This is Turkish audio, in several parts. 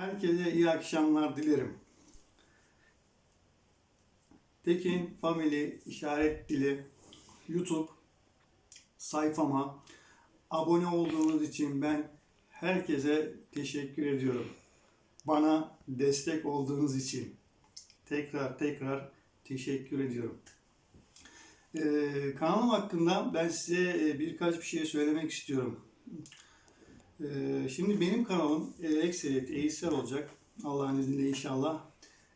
Herkese iyi akşamlar dilerim. Tekin Family işaret dili YouTube sayfama abone olduğunuz için ben herkese teşekkür ediyorum. Bana destek olduğunuz için tekrar tekrar teşekkür ediyorum. Ee, kanalım hakkında ben size e, birkaç bir şey söylemek istiyorum. Ee, şimdi benim kanalım e, ekseriyet eğitsel olacak. Allah'ın izniyle inşallah.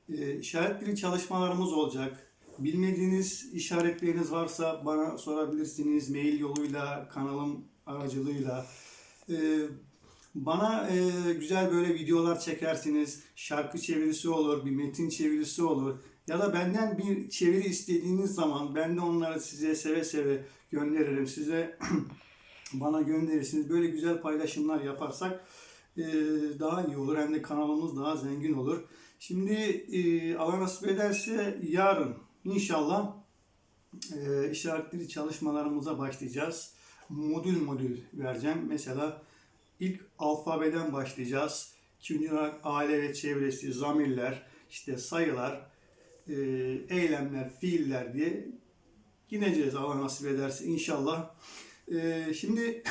E, işaretli çalışmalarımız olacak. Bilmediğiniz işaretleriniz varsa bana sorabilirsiniz. Mail yoluyla, kanalım aracılığıyla. E, bana e, güzel böyle videolar çekersiniz. Şarkı çevirisi olur, bir metin çevirisi olur. Ya da benden bir çeviri istediğiniz zaman ben de onları size seve seve gönderirim. Size bana gönderirsiniz. Böyle güzel paylaşımlar yaparsak e, daha iyi olur. Hem de kanalımız daha zengin olur. Şimdi e, Allah nasip ederse yarın inşallah e, işaretli çalışmalarımıza başlayacağız. Modül modül vereceğim. Mesela ilk alfabeden başlayacağız. İkinci olarak aile ve çevresi, zamirler, işte sayılar, e, eylemler, fiiller diye gideceğiz Allah nasip ederse inşallah. Ee, şimdi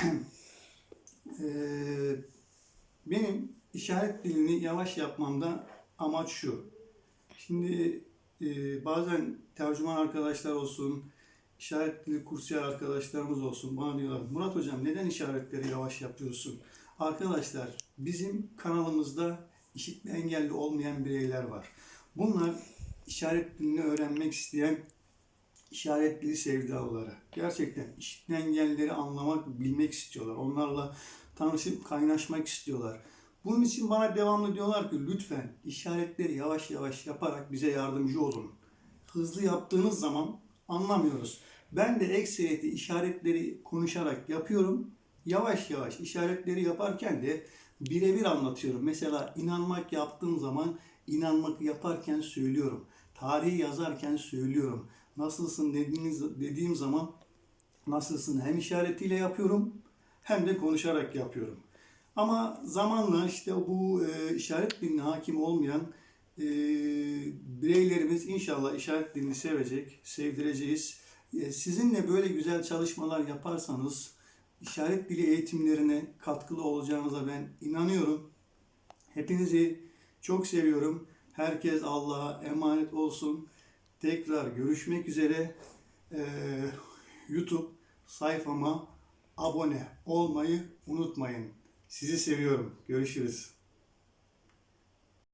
eee, benim işaret dilini yavaş yapmamda amaç şu. Şimdi eee, bazen tercüman arkadaşlar olsun, işaret dili kursiyer arkadaşlarımız olsun bana diyorlar Murat hocam neden işaretleri yavaş yapıyorsun? Arkadaşlar bizim kanalımızda işitme engelli olmayan bireyler var. Bunlar işaret dilini öğrenmek isteyen işaret dili sevdalıları. Gerçekten işitme engelleri anlamak, bilmek istiyorlar. Onlarla tanışıp kaynaşmak istiyorlar. Bunun için bana devamlı diyorlar ki lütfen işaretleri yavaş yavaş yaparak bize yardımcı olun. Hızlı yaptığınız zaman anlamıyoruz. Ben de ekseriyeti işaretleri konuşarak yapıyorum. Yavaş yavaş işaretleri yaparken de birebir anlatıyorum. Mesela inanmak yaptığım zaman inanmak yaparken söylüyorum. Tarihi yazarken söylüyorum. Nasılsın dediğiniz, dediğim zaman nasılsın hem işaretiyle yapıyorum hem de konuşarak yapıyorum. Ama zamanla işte bu e, işaret diline hakim olmayan e, bireylerimiz inşallah işaret dilini sevecek, sevdireceğiz. E, sizinle böyle güzel çalışmalar yaparsanız işaret dili eğitimlerine katkılı olacağınıza ben inanıyorum. Hepinizi çok seviyorum. Herkes Allah'a emanet olsun. Tekrar görüşmek üzere. Ee, YouTube sayfama abone olmayı unutmayın. Sizi seviyorum. Görüşürüz.